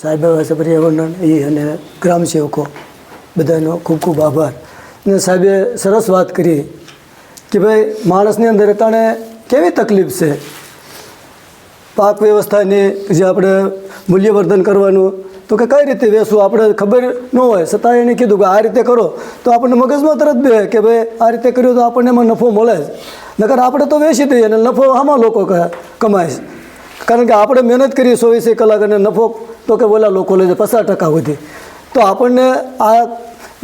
સાહેબ પર્યાવરણ અને ગ્રામ સેવકો બધાનો ખૂબ ખૂબ આભાર. અને સાહેબે સરસ વાત કરી કે ભાઈ, માણસની અંદર અટાણે કેવી તકલીફ છે? પાક વ્યવસ્થાની જે આપણે મૂલ્યવર્ધન કરવાનું, તો કે કઈ રીતે વેચવું આપણે ખબર ન હોય. છતાં એને કીધું કે આ રીતે કરો. તો આપણને મગજમાં તરત બે કે ભાઈ, આ રીતે કર્યું તો આપણને એમાં નફો મળે જ. નકર આપણે તો વેચી દઈએ અને નફો આમાં લોકો કમાય કારણ કે આપણે મહેનત કરીએ ચોવીસે કલાક અને નફો તો કે બોલા લોકો લે છે પચાસ ટકા સુધી તો આપણને આ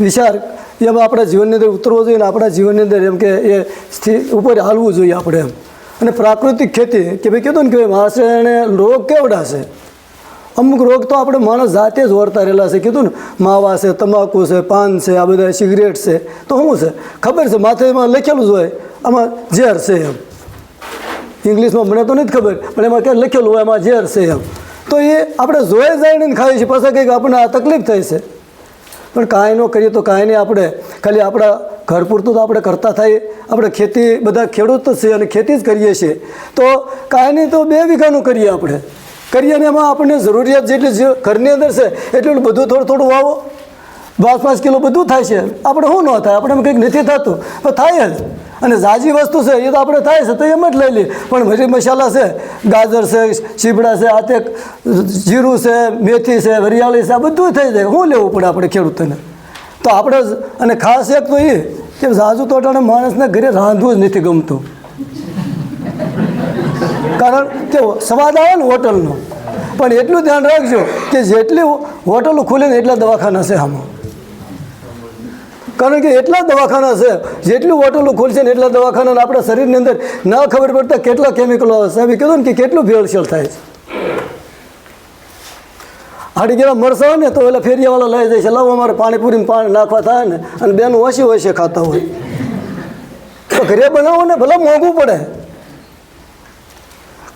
વિચાર એમ આપણા જીવનની અંદર ઉતરવો જોઈએ ને આપણા જીવનની અંદર એમ કે એ સ્થિર ઉપર હાલવું જોઈએ આપણે એમ. અને પ્રાકૃતિક ખેતી કે ભાઈ કીધું ને કે ભાઈ માણસે એને રોગ કેવડા છે? અમુક રોગ તો આપણે માણસ જાતે જ વર્તા રહેલા છે. કીધું ને માવા છે, તમાકુ છે, પાન છે, આ બધા સિગરેટ છે. તો શું છે? ખબર છે? માથેમાં લખેલું જ હોય, આમાં ઝેર છે એમ. ઇંગ્લિશમાં મને તો નથી ખબર, પણ એમાં ક્યાં લખેલું હોય એમાં ઝેર છે એમ. તો એ આપણે જોઈ જઈને ખાઈએ છીએ પછી કંઈક આપણને આ તકલીફ થઈ છે. પણ કાંઈ ન કરીએ તો કાંઈ નહીં. આપણે ખાલી આપણા ઘર પૂરતું તો આપણે કરતા થાય. આપણે ખેતી, બધા ખેડૂત છે અને ખેતી જ કરીએ છીએ. તો કાંઈ નહીં તો બે વીઘાનું કરીએ આપણે. કરીએ અને એમાં આપણને જરૂરિયાત જેટલી ઘરની અંદર છે, એટલું બધું થોડું થોડું વાવો. પાંચ પાંચ કિલો બધું થાય છે. આપણે શું ન થાય? આપણે એમ કંઈક નથી થતું. પણ થાય જ. અને ઝાઝી વસ્તુ છે, એ તો આપણે થાય છે, તો એમ જ લઈ લઈએ. પણ મરી મસાલા છે, ગાજર છે ચીબડા છે, આ તે જીરું છે, મેથી છે, વરિયાળી છે, આ બધું થઈ જાય. શું લેવું પડે આપણે ખેડૂતોને? તો આપણે અને ખાસ એક તો એ કે ઝાઝુ તો માણસને ઘરે રાંધવું જ નથી ગમતું. કારણ કે સ્વાદ આવે ને હોટલનો. પણ એટલું ધ્યાન રાખજો કે જેટલી હોટલો ખુલે ને એટલા દવાખાના છે આમાં. કારણ કે એટલા દવાખાના છે, જેટલી હોટલો ખુલશે ને એટલા દવાખાના આપણા શરીરની અંદર ના ખબર પડતા કેટલા કેમિકલો આવે સાહેબ કીધું ને કે કેટલું ભેળસેળ થાય છે. હાડી ગયેલા મરસા ને તો એટલે ફેરિયાવાળા લઈ જાય છે, લાવો અમારે પાણીપુરીને પાણી નાખવા થાય ને, અને બેન ઓછી ઓછી ખાતા હોય. તો ઘરે બનાવો ને ભલે મોંઘું પડે.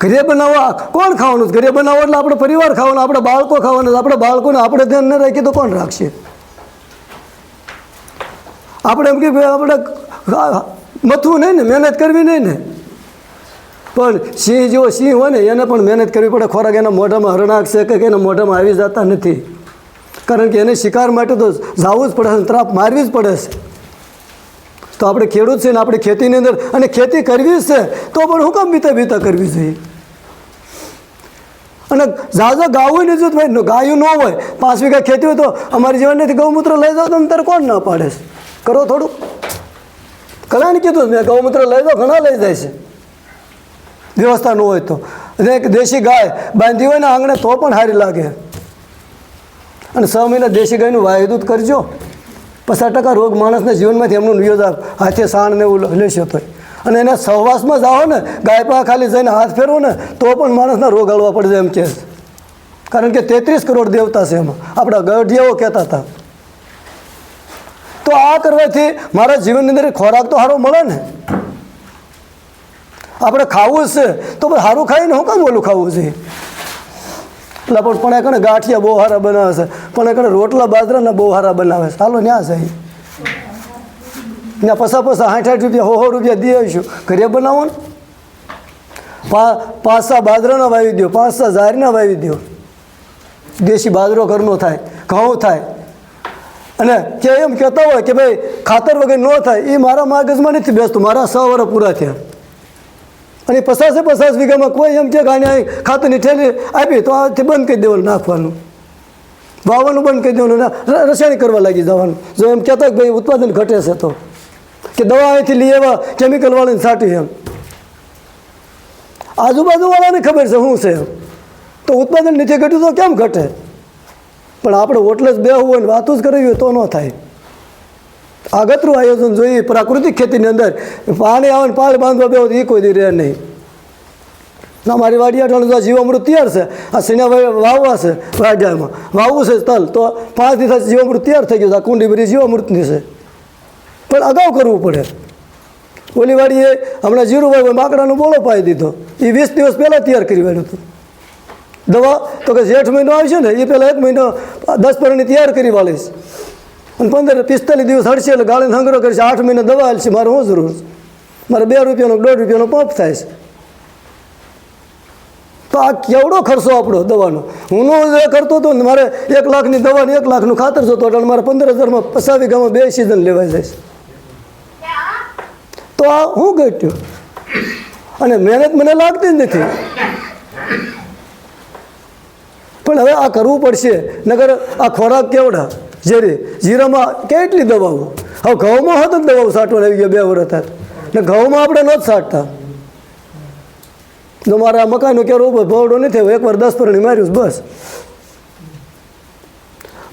ઘરે બનાવવા કોણ ખાવાનું ઘરે બનાવો એટલે આપણે પરિવાર ખાવાનો, આપણે બાળકો ખાવાના આપણે બાળકોને આપણે ધ્યાન ન રાખીએ તો કોણ રાખશે? આપણે એમ કે આપણે મથવું નહીં ને, મહેનત કરવી નહીં ને. પણ સિંહ જેવો સિંહ હોય ને, એને પણ મહેનત કરવી પડે. ખોરાક એના મોઢામાં હરણાક છે કે એના મોઢામાં આવી જતા નથી. કારણ કે એને શિકાર માટે તો જવું જ પડે ત્રાપ મારવી જ પડે છે. તો આપણે ખેડૂત છે ને, આપણે ખેતીની અંદર અને ખેતી કરવી જ છે, તો પણ હું કામ બીતા બીતા કરવી જોઈએ? અને ઝાઝા ગાવું જોતું ભાઈ ગાયું ન હોય, પાંચ વીઘા ખેતી હોય તો અમારી જીવનથી ગૌમૂત્ર લઈ જાઓ તો અંતર કોણ ના પાડે છે? કરો થોડું. ઘણાને કીધું, મેં ગૌમૂત્ર લઈ દો ઘણા લઈ જાય છે. વ્યવસ્થા ન હોય તો. એક દેશી ગાય બાંધી હોય ને આંગણે તો પણ સારી લાગે. અને છ મહિના દેશી ગાયનું વાયદૂત કરજો. પચાસ ટકા રોગ માણસના જીવનમાંથી એમનું નિયોજન હાથે સાણ ને એવું લેશો તો અને એને સહવાસમાં જાઓ ને, ગાય પા ખાલી જઈને હાથ ફેરવો ને, તો પણ માણસના રોગ હળવા પડે એમ કે કારણ કે તેત્રીસ કરોડ દેવતા છે એમાં. આપણા ગઢિયાઓ કહેતા હતા. તો આ કરવાથી મારા જીવનની અંદર ખોરાક તો સારો મળે ને. આપણે ખાવું છે તો પણ સારું ખાઈને હું કામ ઓલું ખાવું છે? એટલે પણ પણ એકણે કણે ગાંઠિયા બહુ સારા બનાવે છે. પણ એકણે કણે રોટલા બાજરાના બહુ સારા બનાવે છે. હાલો ન્યા જાય ત્યાં પસા પસા સાઠ સાઠ રૂપિયા, હો હો રૂપિયા દે આવીશું. ઘરે બનાવો ને. પાંચ સા બાજરાના વાવી દો પાંચ સા ઝારના વાવી દો દેશી બાજરો ઘરનો થાય, ઘઉં થાય. અને કે એમ કહેતા હોય કે ભાઈ ખાતર વગર ન થાય એ મારા મગજમાં નથી બેસતું, મારા સો વર્ષ પૂરા થયા. અને પચાસે પચાસ વીઘામાં કોઈ એમ કે ગાને ખાતરની ઠેલી આપી, તો આથી બંધ કરી દેવાનું, નાખવાનું. વાવવાનું બંધ કરી દેવાનું રસાયણ કરવા લાગી જવાનું. જો એમ કહેતા કે ભાઈ ઉત્પાદન ઘટે છે તો. કે દવા અહીંથી લઈ એવા કેમિકલવાળાને સાટી એમ. આજુબાજુવાળાને ખબર છે શું છે તો ઉત્પાદન નીચે ઘટ્યું તો કેમ ઘટે? પણ આપણે ઓટલે જ બેહવું હોય ને વાતું જ કરવી હોય તો ન થાય. આગતરું આયોજન જોઈએ, પ્રાકૃતિક ખેતીની અંદર. પાણી આવે ને પાળ બાંધવા બેહો તો એ કોઈ દી રહે નહીં. ના, મારી વાડી આ જીવામૃત તૈયાર છે. આ સિના વાવવા છે વાડિયામાં વાવવું છે તલ તો પાંચ દિવસ જીવામૃત તૈયાર થઈ ગયું છે. આ કુંડી બધી જીવામૃતની છે. પણ અગાઉ કરવું પડે. ઓલી વાડીએ હમણાં જીરું વાવ્યું માકડાનો બોળો પાઈ દીધો. એ વીસ દિવસ પહેલાં તૈયાર કરી વાળ્યું હતું દવા, તો કે જેઠ મહિનો આવશે ને, એ પહેલાં એક મહિનો દસ પરણી તૈયાર કરી વાળીશ અને પંદર પિસ્તાલીસ દિવસ હડશે એટલે ગાળીને સંગ્રહ કરશે, આઠ મહિના દવા હાલશે, મારે શું જરૂર મારે બે રૂપિયાનો, દોઢ રૂપિયાનો પંપ થાય છે. તો આ કેવડો ખર્ચો આપણો દવાનો? હું કરતો હતો ને મારે એક લાખની દવા ને એક લાખનું ખાતર જોતો એટલે મારે પંદર હજારમાં પસાવી ગામમાં બે સિઝન લેવાઈ જાય છે. તો આ હું ઘટ્યું અને મહેનત મને લાગતી જ નથી. પણ હવે આ કરવું પડશે. નગર આ ખોરાક કેવડા? ઝેરી. જીરામાં કેટલી દવાઓ? હવે ઘઉંમાં હતો જ દવાઓ સાટવા આવી ગયા બે વર્ષ હતા ને ઘઉંમાં આપણે ન જ સાટતા. તો મારે આ મકાન ક્યારે ઊભો ભવડો નથી થયો એકવાર દસ પરણી માર્યું બસ.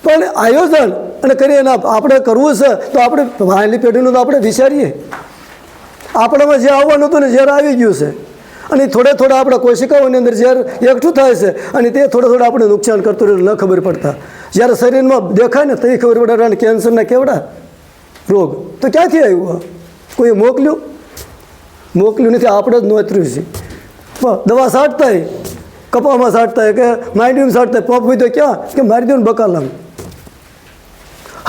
પણ આયોજન અને કરીએ ને આપણે કરવું છે, તો આપણે વાયલી પેઢીનું તો આપણે વિચારીએ. આપણામાં જે આવવાનું હતું ને, જ્યારે આવી ગયું છે. અને થોડે થોડા આપણા કોશિકાઓની અંદર ઝેર એકઠું થાય છે અને તે થોડે થોડા આપણે નુકસાન કરતું રહે ન ખબર પડતા. જ્યારે શરીરમાં દેખાય ને તે ખબર પડે અને કેન્સરના કેવડા રોગ? તો ક્યાંથી આવ્યું કોઈ મોકલ્યું? મોકલ્યું નથી, આપણે જ નોતર્યું છે. દવા સાટતા કપામાં સાટતા કે માંડવીમાં સાટતા પંપ હોય તો ક્યાં? કે મારી દઉં બકાલામ.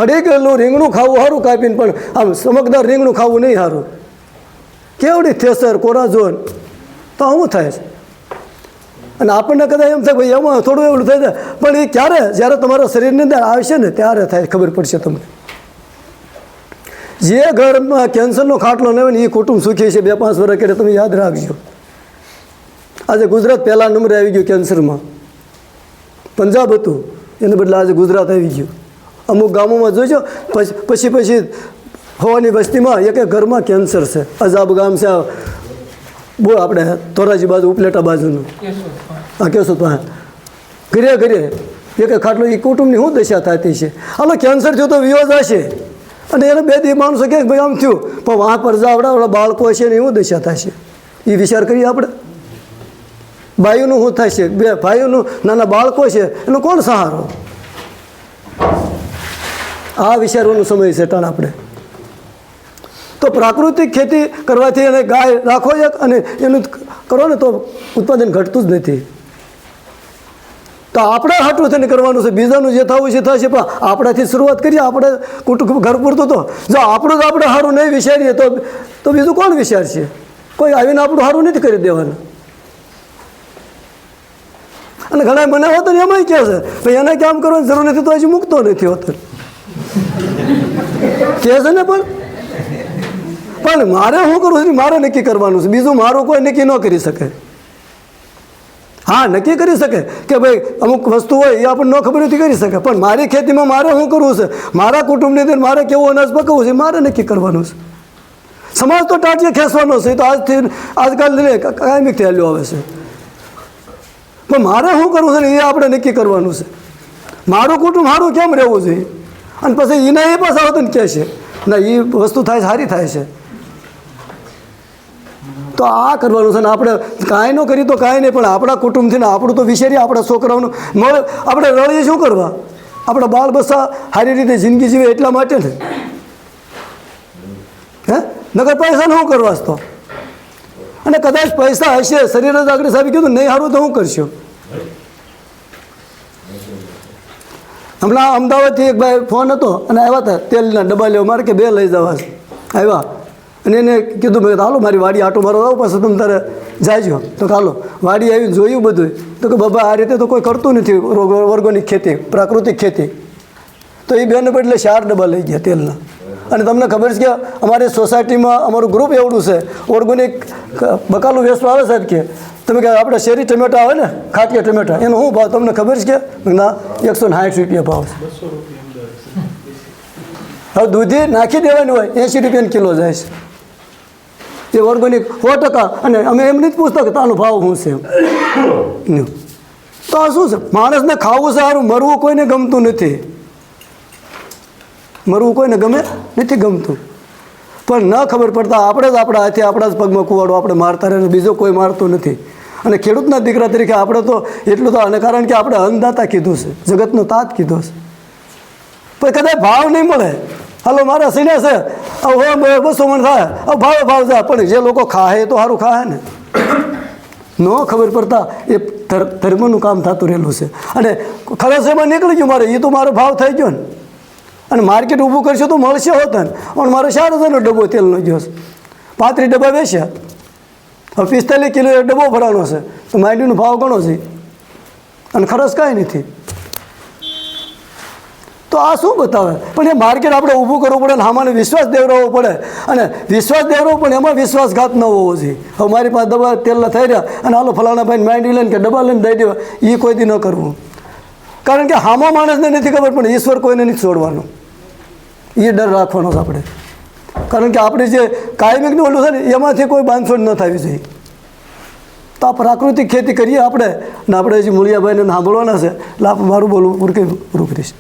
હળી ગયેલું રીંગણું ખાવું સારું કાપીને પણ આમ ચમકદાર રીંગણું ખાવું નહીં સારું કેવડી થેસર કોરાઝોન તો આવું થાય છે. અને આપણને કદાચ એમ થાય ભાઈ, એમાં થોડું એવું થાય છે. પણ એ ક્યારે? જ્યારે તમારા શરીરની અંદર આવશે ને, ત્યારે થાય, ખબર પડશે તમને. જે ઘરમાં કેન્સરનો ખાટલો નહીં ને એ કુટુંબ સુખી છે, બે પાંચ વર્ષ કરે તમે યાદ રાખજો. આજે ગુજરાત પહેલા નંબરે આવી ગયું કેન્સરમાં. પંજાબ હતું, એને બદલે આજે ગુજરાત આવી ગયું. અમુક ગામોમાં જોઈજો પછી પછી પછી હોવાની વસ્તીમાં એક એક ઘરમાં કેન્સર છે. અજાબ ગામ છે બહુ આપણે ધોરાજી બાજુ ઉપલેટા બાજુનું. હા કેશો તો ઘરે ઘરે. એક ખાટલો એ કુટુંબની શું દશા થતી છે? હાલો કેન્સર થયું તો વિયોજ હશે. અને એને બે દી માણસો કે ભાઈ આમ થયું. પણ વાહ પર જાવડાવડા બાળકો છે ને એવું દશા થશે. એ વિચાર કરીએ આપણે. ભાઈઓનું શું થશે? બે ભાઈઓનું નાના બાળકો છે એનો કોણ સહારો? આ વિચારવાનો સમય છે ટાણ આપણે. પ્રાકૃતિક ખેતી કરવાથી એને ગાય રાખો એક અને એનું કરો ને તો ઉત્પાદન ઘટતું જ નથી. તો આપણે હાટું થઈને કરવાનું છે. બીજાનું જે થવું છે થશે, પણ આપણાથી શરૂઆત કરીએ. આપણે કુટુંબ ઘર પૂરતું તો જો આપણું જ આપણે સારું નહીં વિચારીએ, તો તો બીજું કોણ વિચારશે? કોઈ આવીને આપણું સારું નથી કરી દેવાનું. અને ઘણા મને હોતો ને એમાંય કહે છે, ભાઈ, એને કામ કરવાની જરૂર નથી, તો હજી મૂકતો નથી હોતો. કહે છે ને પણ. પણ મારે શું કરવું છે? મારે નક્કી કરવાનું છે. બીજું મારું કોઈ નક્કી ન કરી શકે. હા, નક્કી કરી શકે કે ભાઈ અમુક વસ્તુ હોય એ આપણને ન ખબર નથી કરી શકે. પણ મારી ખેતીમાં મારે શું કરવું છે? મારા કુટુંબની અંદર મારે કેવું અનાજ પકવવું છે? મારે નક્કી કરવાનું છે. સમાજ તો ટાંટીએ ખેંચવાનો છે. તો આજથી આજકાલ કાયમિક કાયમી થયેલું આવે છે. પણ મારે શું કરવું છે ને એ આપણે નક્કી કરવાનું છે. મારું કુટુંબ સારું કેમ રહેવું જોઈએ? અને પછી એના એ પાછા આવતું ને કહે છે? ના એ વસ્તુ થાય સારી થાય છે. તો આ કરવાનું છે ને આપણે કાંઈ ન કરીએ તો કાંઈ નહીં, પણ આપણા કુટુંબથી ને આપણું તો વિશેરી આપણા છોકરાઓનું. મળ, આપણે રળીએ શું કરવા? આપણા બાળ બચ્ચા સારી રીતે જિંદગી જીવે એટલા માટે ને. હે? નગર પૈસા શું કરવા તો. અને કદાચ પૈસા હશે, શરીર જ આગળ સાહેબ કીધું નહીં સારું તો હું કરશો? હમણાં અમદાવાદથી એક ભાઈ ફોન હતો અને આવ્યા હતા, તેલના ડબ્બા લેવા મારે કે બે લઈ જવા આવ્યા. અને એને કીધું મેં હાલો મારી વાડી આટો મારો આવો પાસે તમે તારે જાજો તો હાલો. વાડી આવીને જોયું બધું. તો કે બાબા આ રીતે તો કોઈ કરતું નથી ઓર્ગોનિક ખેતી પ્રાકૃતિક ખેતી. તો એ બેને બદલે ચાર ડબ્બા લઈ ગયા તેલના. અને તમને ખબર છે કે અમારી સોસાયટીમાં અમારું ગ્રુપ એવડું છે ઓર્ગોનિક બકાલું વેચવા આવે સાહેબ કે તમે કે આપણે શેરી ટમેટા આવે ને ખાટિયા ટમેટા એનો શું ભાવ? તમને ખબર છે કે ના એકસો સાઠ રૂપિયા ભાવ છે. હવે દૂધી નાખી દેવાનું હોય એંસી રૂપિયાની કિલો જાય છે. એ ઓર્ગોનિક સો ટકા અને અમે એમ નથી પૂછતા કે તાનો ભાવ શું છે? તો શું છે? માણસને ખાવું સારું મરવું કોઈને ગમતું નથી. મરવું કોઈને ગમે નથી ગમતું. પણ ન ખબર પડતા આપણે જ આપણા હાથે, આપણા જ પગમાં કુવાડો આપણે મારતા રહે બીજો કોઈ મારતો નથી. અને ખેડૂતના દીકરા તરીકે આપણે તો એટલું તો અને કારણ કે આપણે અન્નદાતા કીધું છે, જગતનો તાત કીધો છે. પણ કદાચ ભાવ નહીં મળે. હાલો, મારા સિને છે હવે બસો મણ થાય હવે ભાવ ભાવ જાય પણ જે લોકો ખાહે તો સારું ખાહે ને. ન ખબર પડતા એ ધર્મનું કામ થતું રહેલું છે. અને ખલાસ એમાં નીકળી ગયું મારે એ તો મારો ભાવ થઈ ગયો ને. અને માર્કેટ ઊભું કરશો તો મળશે હોત ને. પણ મારો સારો થયો ડબ્બો તેલનો ગયો છે. પાંત્રીસ ડબ્બા વેચ્યા. હવે પિસ્તાલીસ કિલો ડબ્બો ભરાનો છે. તો માંડવીનો ભાવ ઘણો છે. અને ખરસ કાંઈ નથી. તો આ શું બતાવે? પણ એ માર્કેટ આપણે ઊભું કરવું પડે ને આમાંને વિશ્વાસ દેવડાવવો પડે. અને વિશ્વાસ દેવડાવવો પણ એમાં વિશ્વાસઘાત ન હોવો જોઈએ. હવે મારી પાસે દવા તેલના થઈ રહ્યા અને હાલો ફલાણા ભાઈ માંડી લઈને કે ડબ્બા લઈને દઈ દેવા એ કોઈથી ન કરવું. કારણ કે હામા માણસને નથી ખબર, પણ ઈશ્વર કોઈને નથી છોડવાનો. એ ડર રાખવાનો છે આપણે. કારણ કે આપણે જે કાયમિકનું ઓલું છે ને, એમાંથી કોઈ બાંધછોડ ન થવી જોઈએ. તો આ પ્રાકૃતિક ખેતી કરીએ આપણે. ને આપણે હજી મૂળિયાભાઈને સાંભળવાના છે. એટલે આપણે મારું બોલવું પૂરું પૂરું કરીશ